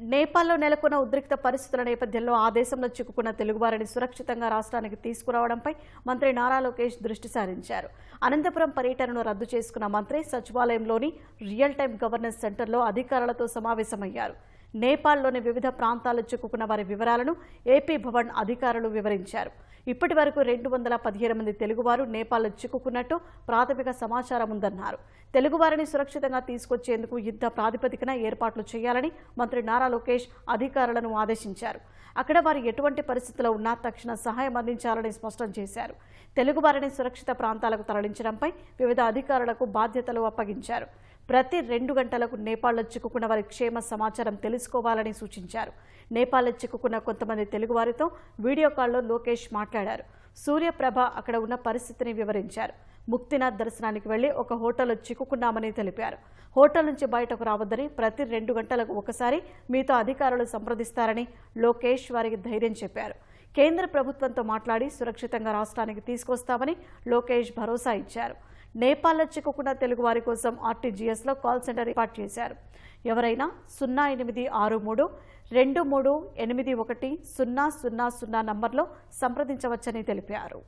నేపాల్లో నెలకొన్న ఉద్రిక్త పరిస్థితుల నేపథ్యంలో ఆ దేశంలో చిక్కుకున్న తెలుగువారిని సురక్షితంగా రాష్ట్రానికి తీసుకురావడంపై మంత్రి నారా లోకేష్ దృష్టి సారించారు. అనంతపురం పర్యటనను రద్దు చేసుకున్న మంత్రి సచివాలయంలోని రియల్ టైం గవర్నెన్స్ సెంటర్లో అధికారులతో సమావేశమయ్యారు. నేపాల్లోని వివిధ ప్రాంతాల్లో చిక్కుకున్న వారి వివరాలను ఏపీ భవన్ అధికారులు వివరించారు. ఇప్పటి వరకు రెండు వందల పదిహేను మంది తెలుగువారు నేపాల్లో చిక్కుకున్నట్టు ప్రాథమిక సమాచారం ఉందన్నారు. తెలుగువారిని సురక్షితంగా తీసుకొచ్చేందుకు యుద్ధ ప్రాతిపదికన ఏర్పాట్లు చేయాలని మంత్రి నారా లోకేష్ అధికారులను ఆదేశించారు. అక్కడ వారు ఎటువంటి పరిస్థితిలో ఉన్నా తక్షణ సహాయం అందించాలని స్పష్టం చేశారు. తెలుగువారిని సురక్షిత ప్రాంతాలకు తరలించడంపై వివిధ అధికారులకు బాధ్యతలు అప్పగించారు. ప్రతి రెండు గంటలకు నేపాల్లో చిక్కుకున్న వారి క్షేమ సమాచారం తెలుసుకోవాలని సూచించారు. నేపాల్లో చిక్కుకున్న కొంతమంది తెలుగువారితో వీడియో కాల్లో లోకేష్ మాట్లాడారు. సూర్యప్రభ అక్కడ ఉన్న పరిస్థితిని వివరించారు. ముక్తినాథ్ దర్శనానికి వెళ్ళి ఒక హోటల్లో చిక్కుకున్నామని తెలిపారు. హోటల్ నుంచి బయటకు రావద్దని ప్రతి రెండు గంటలకు ఒకసారి మీతో అధికారులు సంప్రదిస్తారని లోకేష్ వారికి ధైర్యం చెప్పారు. కేంద్ర ప్రభుత్వంతో మాట్లాడి సురక్షితంగా రాష్ట్రానికి తీసుకొస్తామని లోకేష్ భరోసా ఇచ్చారు. నేపాల్లో చిక్కుకున్న తెలుగు వారి కోసం ఆర్టీజీఎస్లో కాల్ సెంటర్ ఏర్పాటు చేశారు. ఎవరైనా సున్నా ఎనిమిది ఆరు మూడు రెండు మూడు ఎనిమిది ఒకటి సున్నా సున్నా సున్నా నంబర్లో సంప్రదించవచ్చని తెలిపారు.